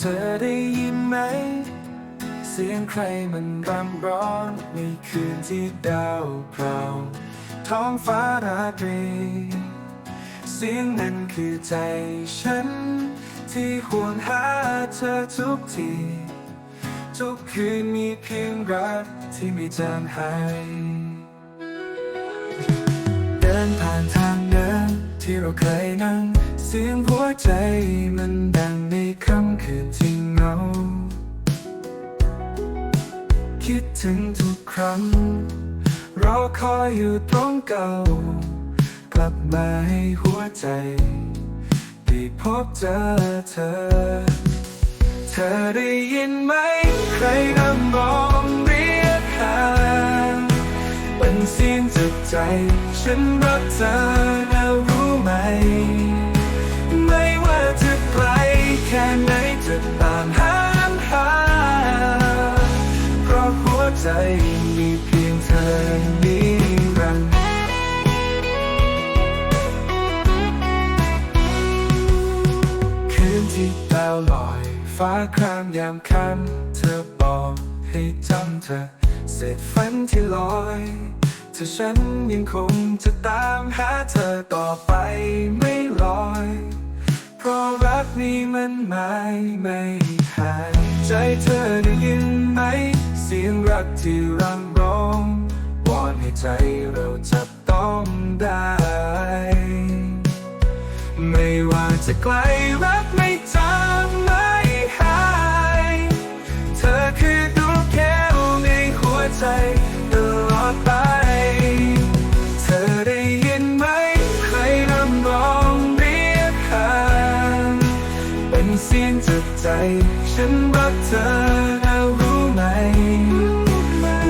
เธอได้ยินไหม เสียงใครมันรำร้องในคืนที่ดาวพราวท้องฟ้าราตรี เสียงนั้นคือใจฉัน ที่ห่วงหาเธอทุกที ทุกคืนมีเพียงรักที่ไม่จางหายเดินผ่านทางเดินที่เราเคยนั่ง เสียงหัวใจมันดังในค่ำคืนที่เงา คิดถึงทุกครั้งรอคอยอยู่ตรงเก่า กลับมาให้หัวใจได้พบเจอเธอ เธอได้ยินไหม ใครนำร้องเรียกหาเป็นเสียงจากใจ ฉันรักเธอ ลอยฟ้าครามยามค่ำเธอบอกให้จำเธอเศษฝันที่ลอยเธอฉันยังคงจะตามหาเธอต่อไปไม่ลอย เพราะรักนี้มันไม่ไม่หายใจเธอได้ยินไหม เสียงรักที่รังร้องวอนให้ใจเราจับต้องได้ ไม่ว่าจะไกลไม่ ตลอดไป เธอได้ยินไหมใครนำร้องเรียกหาเป็นเสียงจากใจ ฉันรักเธอนะรู้ไหม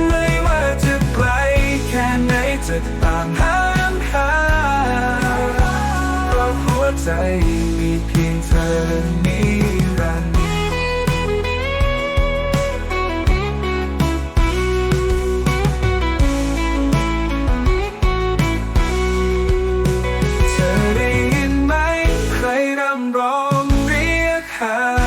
ไม่ว่าจะไกลแค่ไหนจะตามหาหาเพราะหัวใจมีเพียงเธอ รี